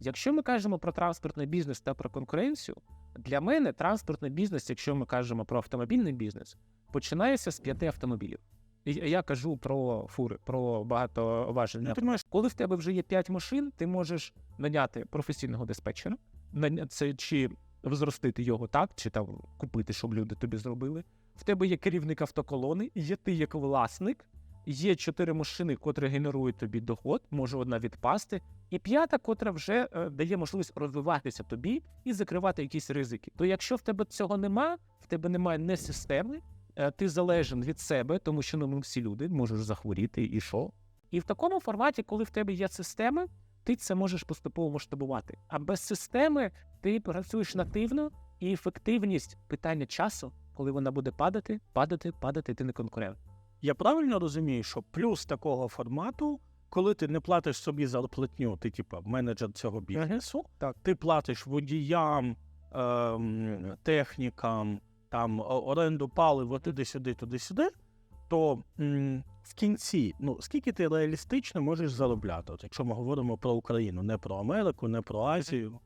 Якщо ми кажемо про транспортний бізнес та про конкуренцію, для мене транспортний бізнес, якщо ми кажемо про автомобільний бізнес, починається з п'яти автомобілів. Я кажу про фури, про багатоважельні Ну, ти маєш коли в тебе вже є 5 машин, ти можеш наняти професійного диспетчера, це чи зростити його так, чи там купити, щоб люди тобі зробили. В тебе є керівник автоколони, є ти як власник, є чотири машини, котрі генерують тобі доход, може одна відпасти, і п'ята, котра вже е, дає можливість розвиватися тобі і закривати якісь ризики. То якщо в тебе цього нема, в тебе немає не системи, е, ти залежен від себе, тому що ну, ми всі люди можеш захворіти і що. І в такому форматі, коли в тебе є система, ти це можеш поступово масштабувати. А без системи ти працюєш нативно, і ефективність питання часу, коли вона буде падати, падати, падати, ти не конкурент. Я правильно розумію, що плюс такого формату, коли ти не платиш собі зарплатню, ти типа менеджер цього бізнесу, Так. ти платиш водіям, ем, технікам, там оренду палива туди-сюди, туди-сюди, то м, в кінці, ну скільки ти реалістично можеш заробляти, от, якщо ми говоримо про Україну, не про Америку, не про Азію.